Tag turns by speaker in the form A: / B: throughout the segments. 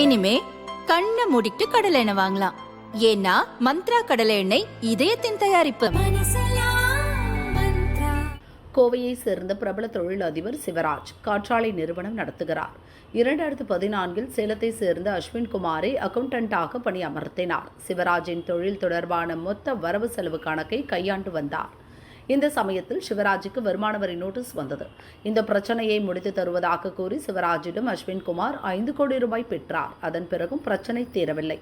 A: இனிமே கண்ணை மூடிட்டு கடலை எண்ணெய் வாங்கலாம். ஏன்னா மந்த்ரா கடலை எண்ணெய் இதயத்தின் தயாரிப்பு.
B: கோவையை சேர்ந்த பிரபல தொழிலதிபர் சிவராஜ் காற்றாலை நிறுவனம் நடத்துகிறார். இரண்டாயிரத்து பதினான்கில் சேலத்தை சேர்ந்த அஸ்வின் குமாரை அக்கவுண்டன்டாக பணியமர்த்தினார். சிவராஜின் தொழில் தொடர்பான மொத்த வரவு செலவு கணக்கை கையாண்டு வந்தார். இந்த சமயத்தில் சிவராஜுக்கு வருமான வரி நோட்டீஸ் வந்தது. இந்த பிரச்சனையை முடித்து தருவதாக கூறி சிவராஜிடம் அஸ்வின்குமார் ஐந்து கோடி ரூபாய் பெற்றார். அதன் பிறகும் பிரச்சனை தீரவில்லை.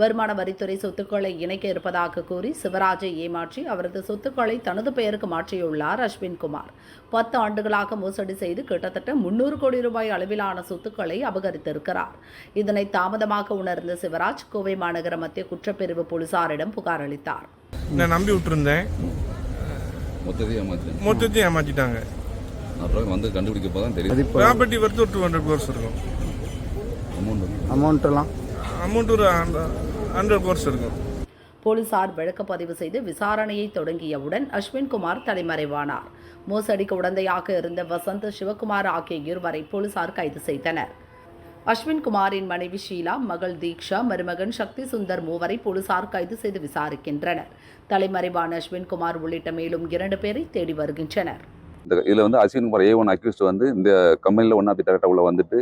B: வருமான வரித்துறை சொத்துக்களை இணைக்க இருப்பதாக கூறி சிவராஜை ஏமாற்றி அவரது சொத்துக்களை தனது பெயருக்கு மாற்றியுள்ளார் அஸ்வின்குமார் பத்து ஆண்டுகளாக மோசடி செய்து கிட்டத்தட்ட முன்னூறு கோடி ரூபாய் அளவிலான சொத்துக்களை அபகரித்திருக்கிறார். இதனை தாமதமாக உணர்ந்த சிவராஜ் கோவை மாநகர மத்திய குற்றப்பிரிவு போலீசாரிடம் புகார் அளித்தார்.
C: நான் நம்பி விட்டுருந்தேன்.
D: மொத்தத்தையும்
C: ஏமாற்றிட்டாங்க
D: அப்புறம் வந்து கண்டுபிடிக்கப்போ தான் தெரியும்
C: ப்ராப்பர்ட்டி வர்த்து ஒரு டூ ஹண்ட்ரட் கோர்ஸ் இருக்கும்.
D: அமௌண்ட்
E: அமௌண்ட்டெல்லாம்
C: அமௌண்ட் ஒரு ஹண்ட்ரட் கோர்ஸ் இருக்கும்.
B: போலீசார் வழக்குப்பதிவு செய்து விசாரணையை தொடங்கியவுடன் அஸ்வின் குமார் தலைமறைவானார் மோசடிக்கு உடந்தையாக இருந்த வசந்த் சிவகுமார் ஆகிய இருவரை போலீசார் கைது செய்தனர். அஸ்வின் குமாரின் மனைவி ஷீலா மகள் தீக்ஷா மருமகன் சக்தி சுந்தர் மூவரை போலீசார் கைது செய்து விசாரிக்கின்றனர். தலைமறைவான அஸ்வின் குமார் உள்ளிட்ட மேலும் இரண்டு பேரை தேடி வருகின்றனர்.
D: இந்த இதில் வந்து Ashwin Kumar A one accused வந்து இந்த கம்பெனியில் ஒன்றா டேரக்டாக உள்ள வந்துட்டு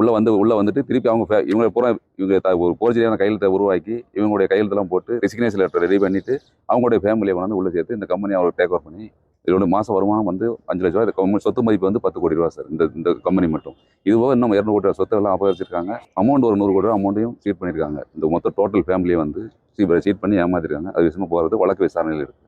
D: உள்ளே வந்து உள்ளே வந்துட்டு திருப்பி அவங்க இவங்க பூரா இவங்க ஒரு போர்ஜரியான கையெழுத்தை உருவாக்கி இவங்களுடைய கையெழுத்தெல்லாம் போட்டு ரெசிக்னேஷன் லெட்டர் ரெடி பண்ணிட்டு அவங்களுடைய ஃபேமிலியை கொண்டாந்து உள்ளே சேர்த்து இந்த கம்பெனி அவர் டேக் ஓவர் பண்ணி இதோட மாதம் வருமானம் வந்து அஞ்சு லட்ச ரூபா இந்த கம்பெனி சொத்து மதிப்பு வந்து பத்து கோடி ரூபா சார். இந்த இந்த கம்பெனி மட்டும். இது போக இன்னும் இரநூறு கோடி ரூபா சொத்துக்கெல்லாம் அபகரிச்சிருக்காங்க. அமௌண்ட் ஒரு நூறு கோடி ரூபா அமௌண்ட்டையும் சீட் பண்ணியிருக்காங்க இந்த மொத்த டோட்டல் ஃபேமிலியை வந்து சீட் பண்ணி ஏமாத்திருக்காங்க. அது விஷயமா போகிறது வழக்கு விசாரணையில் இருக்குது